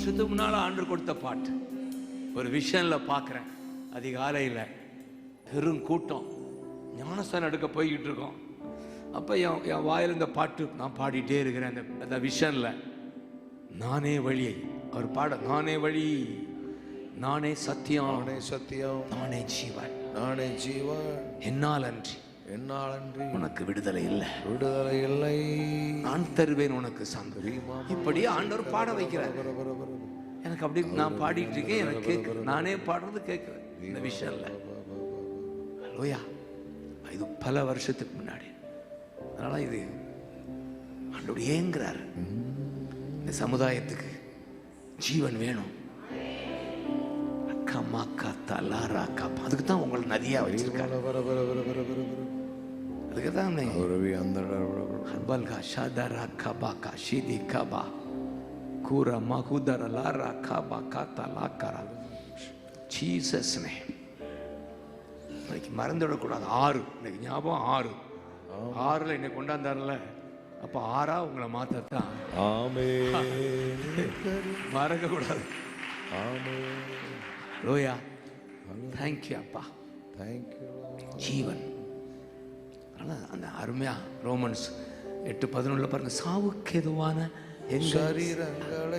வருஷத்துக்கு முன்னால் ஆண்டு கொடுத்த பாட்டு. ஒரு விஷனில் பார்க்குறேன் அதிகாலையில் பெரும் கூட்டம் ஞானஸ்தானம் எடுக்க போய்கிட்டு இருக்கோம். அப்போ என் என் வாயில் இந்த பாட்டு நான் பாடிட்டே இருக்கிறேன். அந்த அந்த விஷனில் நானே வழி அவர் பாட நானே வழி நானே சத்தியம் நானே சத்தியம் நானே ஜீவன் நானே ஜீவன் என்னால் அன்றி என்னாலன்றி உனக்கு விடுதலை இல்லை. விடுதலை இல்லை. நான் தருவேன் உனக்கு சந்தோஷம் இப்படி ஆண்டவர் பாட வைக்கிறார். எனக்கு அப்படி நான் பாடிட்டு இருக்கேன் எனக்கு கேட்குது நானே பாடுறது கேட்குறேன். இந்த விஷயம் இல்லை. லோயா இது பல வருஷத்துக்கு முன்னாடி. அதனால இது ஆண்டோடு ஏங்குறாரு. இந்த சமுதாயத்துக்கு ஜீவன் வேணும். அக்கம்மா காத்தா லாரா காப்பா அதுக்கு தான் உங்களை நதியா வச்சிருக்காரு. அதுக்கு தான் உறவி அந்த. ஹர்பல்கா ஷாதரா கபா கா ஷிதி கபா கூரா மகுதர லாரா கபா காத்தா லாக்கரா ஜீசஸ் நேம் இன்னைக்கு மறந்துவிடக்கூடாது ஆறு. இன்னைக்கு ஞாபகம் ஆறு. ஆறுல என்னை கொண்டாந்தார்ல. அப்போ ஆறா உங்களை மாற்றத்தான் ஆமென். மறக்கக்கூடாது. ஆமென். லோயா தேங்க்யூ அப்பா. You. ஜீவன். அதனால அந்த அருமையாக ரோமன்ஸ் எட்டு பதினொன்றில் பாருங்கள் சாவுக்கு எதுவான எங்கள் சரீரங்களை